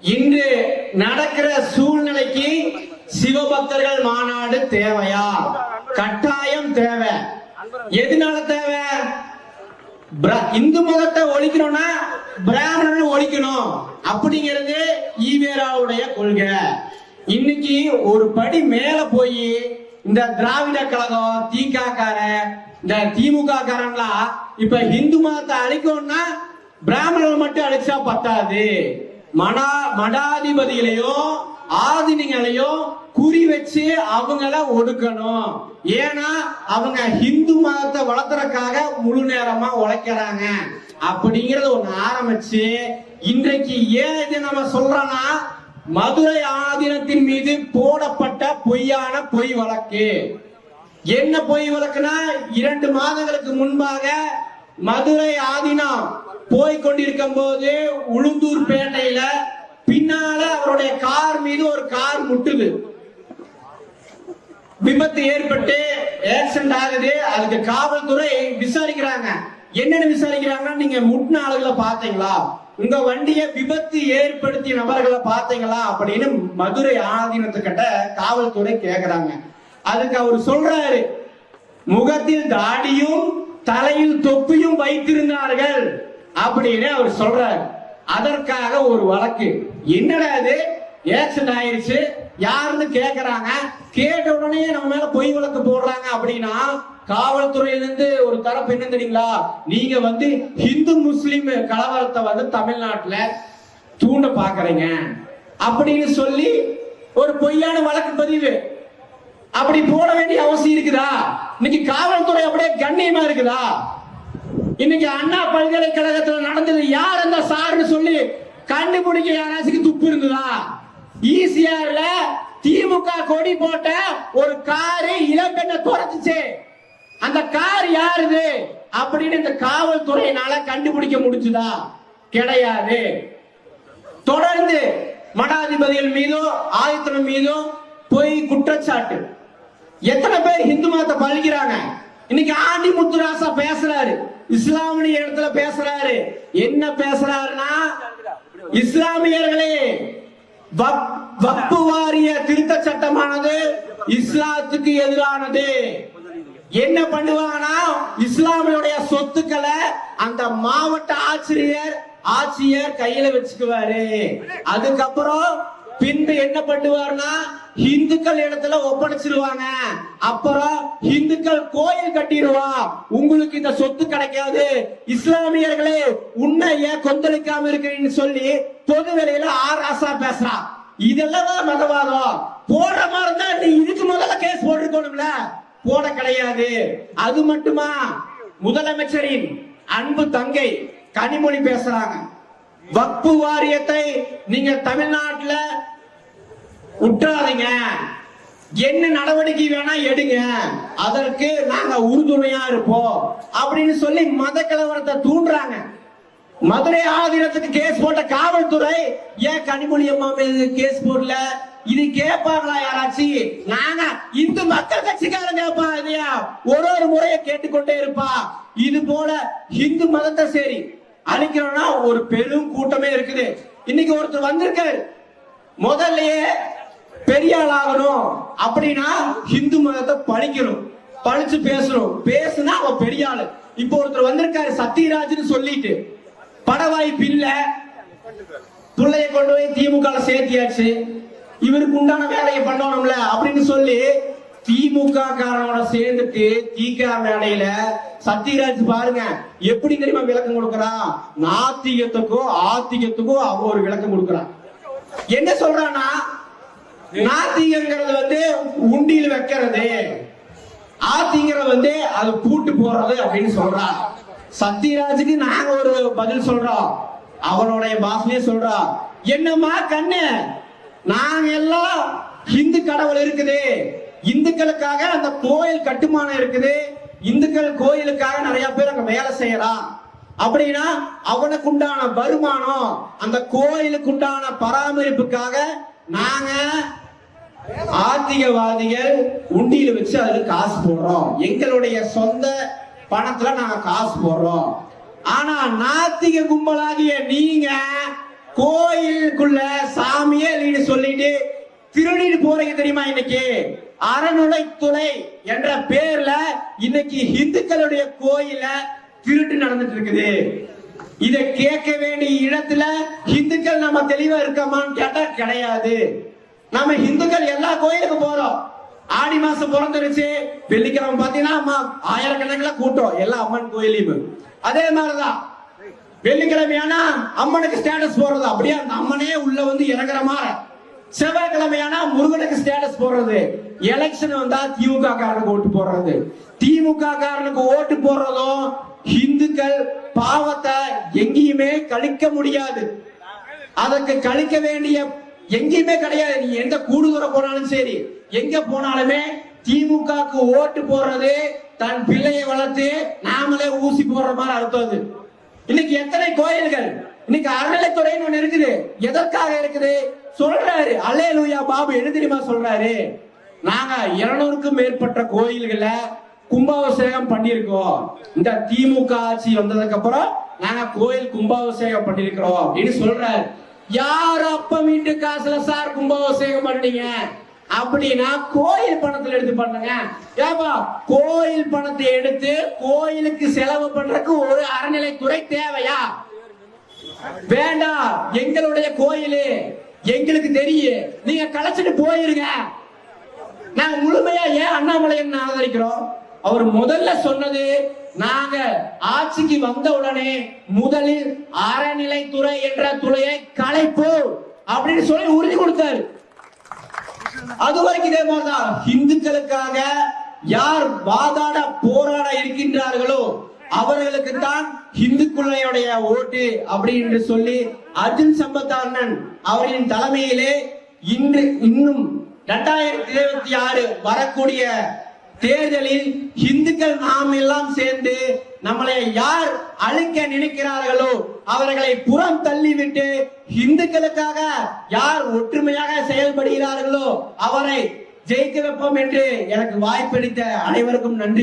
இன்று நடக்கிற சூழ்நிலைக்கு சிவபக்தர்கள் மாநாடு தேவையா? கட்டாயம் தேவை. எதனால தேவை? இந்து மதத்தை ஒழிக்கணும்னா பிராமணன் ஒழிக்கணும். அப்படிங்கிறது ஈவேராவுடைய கொள்கை. இன்னைக்கு ஒரு படி மேல போய் இந்த திராவிட கழகம் திகாக்கார இந்த திமுக காரன்லாம் இப்ப இந்து மதத்தை அழிக்கணும்னா பிராமணர்கள் மட்டும் அழிச்சா பத்தாது. மடா மடாதிபதிகளையும் ஆதினிகளையும் குறி வச்சு அவங்கள ஒடுக்கணும். ஏன்னா அவங்க ஹிந்து மதத்தை வளர்த்துறதுக்காக முழு நேரமா உழைக்கிறாங்க. அப்படிங்கறத ஒண்ணு ஆரம்பிச்சு இன்றைக்கு ஏன் இது நம்ம சொல்றோம்னா மதுரை ஆதீனத்தின் மீது போடப்பட்ட பொய்யான பொய் வழக்கு. என்ன பொய் வழக்குனா இரண்டு மாதங்களுக்கு முன்பாக மதுரை ஆதீனம் போய் கொண்டிருக்கும் போது உளுந்தூர் பேட்டையில பின்னால அவருடைய கார் மீது ஒரு கார் முட்டுது. விபத்து ஏற்பட்டு ஆக்சிடென்ட் ஆகுது. அதுக்கு காவல்துறை விசாரிக்கிறாங்க. என்னன்னு விசாரிக்கிறாங்கன்னா நீங்க முட்டின ஆளுகளை பாத்தீங்களா உங்க வண்டியை விபத்து ஏற்படுத்திய நபர்களை பாத்தீங்களா அப்படின்னு மதுரை ஆதீனத்துக்கிட்ட காவல்துறை கேக்குறாங்க. அதுக்கு அவர் சொல்றாரு. முகத்தில் தாடியும் தலையில் தொப்பியும் வைத்திருந்தார்கள் அப்படின்னு அவர் சொல்றாரு. அதற்காக ஒரு வழக்கு. என்னடா இது? ஆக்சிடென்ட் ஆயிருச்சு. யாருன்னு கேக்குறாங்க. கேட்ட உடனே நம்ம மேல பொய் வழக்கு போடுறாங்க அப்படின்னா காவல்துறையிலிருந்து ஒரு தரப்பு என்ன தெரியுங்களா? நீங்க வந்து ஹிந்து முஸ்லிம் கலவரத்தை வந்து தமிழ்நாட்டுல தூண்ட பாக்குறீங்க அப்படின்னு சொல்லி ஒரு பொய்யான வழக்கு பதிவு. அப்படி போட வேண்டிய அவசியம் இருக்குதா? இன்னைக்கு காவல்துறை அப்படியே கண்ணியமா இருக்குதா? இன்னைக்கு அண்ணா பல்கலைக்கழகத்துல நடந்தது யார் அந்த சார்னு சொல்லி கண்டுபிடிக்க யாராச்சும் துப்பு இருந்ததா? ஈசிஆர்ல திமுக கொடி போட்ட ஒரு காரு இளம்பெண்ணை துரத்துச்சு. அந்த கார் யாருது? அப்படின்னு இந்த காவல்துறையினால கண்டுபிடிக்க முடிஞ்சுதா? கிடையாது. தொடர்ந்து மடாதிபதிகள் மீதும் ஆயுத்தம் மீதும் பொய் குற்றச்சாட்டு. எத்தனை பேர் ஹிந்து மதத்தை பழிக்கிறாங்க? இன்னைக்கு ஆண்டி முத்துராசா பேசுறாரு. இஸ்லாமிய இடத்துல பேசுறாரு. என்ன பேசுறாருன்னா இஸ்லாமியர்களே வப்பு வாரிய திருத்த சட்டமானது இஸ்லாத்துக்கு எதிரானது. என்ன பண்ணுவாங்கன்னா இஸ்லாமியுடைய சொத்துக்களை அந்த மாவட்ட ஆசிரியர் ஆட்சியர் கையில வச்சுக்குவாரு. அதுக்கப்புறம் பின்பு என்ன பண்ணுவார்னா இந்துக்கள் இடத்துல ஒப்படைச்சிருவாங்க. அப்புறம் இந்துக்கள் கோயில் கட்டிடுவா. உங்களுக்கு இந்த சொத்து கிடைக்காது. இஸ்லாமியர்களே உன்னை ஏன் கொந்தளிக்காம இருக்கிறீன்னு சொல்லி பொது வேலையில ஆராசா பேசுறா. இதெல்லாம் தான் மதவாதம். போடுற மாதிரி தான் நீ இதுக்கு முதல்ல கேஸ் போட்டிருக்கணும்ல. போட கிடையாது. அது மட்டுமா? முதலமைச்சரின் அன்பு தங்கை கனிமொழி பேசுறாங்க. வக்பு வாரியத்தை நீங்க தமிழ்நாட்டுல விட்டுறாதீங்க என்ன நடவடிக்கை வேணா எடுங்க. அதற்கு நாங்க உறுதுணையா இருப்போம். அப்படின்னு சொல்லி மத கலவரத்தை தூண்டுறாங்க. மதுரை ஆதீனத்துக்கு கேஸ் போட்ட காவல்துறை ஏன் கனிமொழி அம்மா மீது கேஸ் போடல? இது கேட்பாங்களா யாராச்சும் நாங்க இந்து மக்கள் கட்சிக்காரன் கேட்பா இல்லையா? ஒரு ஒரு முறையை கேட்டுக்கொண்டே இருப்பா. இது போல இந்து மதத்தை சரி அழிக்கிறோம்னா ஒரு பெரும் கூட்டமே இருக்குது. இன்னைக்கு ஒருத்தர் வந்திருக்காரு. முதல்லயே பெரிய ஆளாகணும் அப்படின்னா ஹிந்து மதத்தை பழிக்கணும். பழிச்சு பேசணும். பேசுனா அவன் பெரிய ஆளு இப்போ ஒருத்தர் வந்திருக்காரு சத்யராஜ்னு சொல்லிட்டு. பட வாய்ப்பு இல்ல பிள்ளைய கொண்டு போய் திமுக சேர்த்தியாச்சு. இவருக்கு உண்டான வேலையை பண்ணணும்ல அப்படின்னு சொல்லி திமுக காரனோட சேர்ந்துட்டு திக மேடையில சத்யராஜ் பாருங்க எப்படி தெரியுமா விளக்கம் கொடுக்கறா? நாத்திகத்துக்கும் ஆத்திகத்துக்கும் அவ ஒரு விளக்கம் கொடுக்கறான் என்ன சொல்றான்னா நாத்திகங்கிறது வந்து உண்டியில் வைக்கிறது. ஆத்திங்கிறது வந்து அது பூட்டு போறது அப்படின்னு சொல்றான். சத்யராஜுக்கு நாங்க ஒரு பதில் சொல்றோம். அவனுடைய பாஷையே சொல்றோம் என்னம்மா கண்ணு? நாங்க எல்லாம் இந்து கடவுள் இருக்குது. இந்துக்களுக்காக அந்த கோயில் கட்டுமானம் இருக்குது. இந்துக்கள் கோயிலுக்காக நிறைய பேர் அங்க வேலை செய்யறான். அப்படின்னா அவனுக்கு உண்டான வருமானம் அந்த கோயிலுக்கு உண்டான பராமரிப்புக்காக நாங்க ஆத்திகவாதிகள் உண்டியில வச்சு அதுல காசு போடுறோம். எங்களுடைய சொந்த பணத்துல நாங்க காசு போடுறோம். ஆனா நாத்திக கும்பலாகிய நீங்க கோயிலுக்குள்ள திருடிட்டு போறீங்க தெரியுமா இன்னைக்கு? அறநுழைத்துறை என்ற பேர்ல இன்னைக்கு இந்துக்களுடைய கோயில திருட்டு நடந்துட்டு இருக்குது. இதை கேட்க வேண்டிய இடத்துல இந்துக்கள் நம்ம தெளிவா இருக்கோமான்னு கேட்டா கிடையாது. நம்ம இந்துக்கள் எல்லா கோயிலுக்கு போறோம். ஆடி மாசம் பிறந்துருச்சு. வெள்ளிக்கிழமை பாத்தீங்கன்னா அம்மா ஆயிரக்கணக்கில் கூட்டம் எல்லா அம்மன் கோயிலையும். அதே மாதிரிதான். வெள்ளிக்கிழமையானா அம்மனுக்கு ஸ்டேட்டஸ் போடுறது. அப்படியே அந்த அம்மனே உள்ள வந்து இறங்குற மாதிரி. செவ்வாய்க்கிழமையானா முருகனுக்கு ஸ்டேட்டஸ் போடுறது. எலெக்ஷன் வந்தா திமுக காரனுக்கு ஓட்டு போடுறது. திமுக காரனுக்கு ஓட்டு போடுறதும் இந்துக்கள் பாவத்தை எங்கேயுமே கழிக்க முடியாது. அதற்கு கழிக்க வேண்டிய எங்கேயுமே கிடையாது. நீ எந்த கூடுதுறை போனாலும் சரி எங்க போனாலுமே திமுகக்கு ஓட்டு போடுறது தன் பிள்ளையை வளர்த்து நாமளே ஊசி போடுற மாதிரி அர்த்தம் அது. இன்னைக்கு எத்தனை கோயில்கள் இன்னைக்கு அறநிலைத்துறைன்னு ஒண்ணு இருக்குது. எதற்காக இருக்குது? சொல்றாரு. அலே லூயா பாபு என்ன தெரியுமா சொல்றாரு? நாங்க இருநூறுக்கும் மேற்பட்ட கோயில்களை கும்பாபிஷேகம் பண்ணியிருக்கோம் இந்த திமுக ஆட்சி வந்ததுக்கு அப்புறம் நாங்க கோயில் கும்பாபிஷேகம் பண்ணிருக்கிறோம் அப்படின்னு சொல்றாரு. யார் அப்ப வீட்டு காசுல சார் கும்பாபிஷேகம் பண்ணீங்க? அப்படின்னா கோயில் பணத்துல எடுத்து பண்ணுங்க. ஏப்பா கோயில் பணத்தை எடுத்து கோயிலுக்கு செலவு பண்றதுக்கு ஒரு அறநிலைத்துறை தேவையா? வேண்டாம் எங்களுடைய கோயிலு. எங்களுக்கு தெரியும். நீங்க கலைச்சிட்டு போயிருங்க. நாங்க முழுமையா ஏன் அண்ணாமலையன் ஆதரிக்கிறோம்? அவர் முதல்ல சொன்னது நாங்க ஆட்சிக்கு வந்த உடனே முதலில் அறநிலைத்துறை என்ற துறையை கலைப்போம் அப்படின்னு சொல்லி உறுதி கொடுத்தாரு. அது வரைக்கும் இதே மாதிரிதான். இந்துக்களுக்காக யார் வாதாட போராட இருக்கின்றார்களோ அவர்களுக்கு தான் இந்துக்குள்ளையுடைய ஓட்டு அப்படின்னு சொல்லி அர்ஜுன் சம்பத் அண்ணன் அவரின் தலைமையிலே இன்று இன்னும் இரண்டாயிரத்தி இருபத்தி ஆறு வரக்கூடிய தேர்தலில் இந்துக்கள் நாம் எல்லாம் சேர்ந்து நம்மளை யார் அழிக்க நினைக்கிறார்களோ அவர்களை புறம் தள்ளிவிட்டு இந்துக்களுக்காக யார் ஒற்றுமையாக செயல்படுகிறார்களோ அவரை ஜெயிக்க வைப்போம் என்று எனக்கு வாய்ப்பளித்த அனைவருக்கும் நன்றி.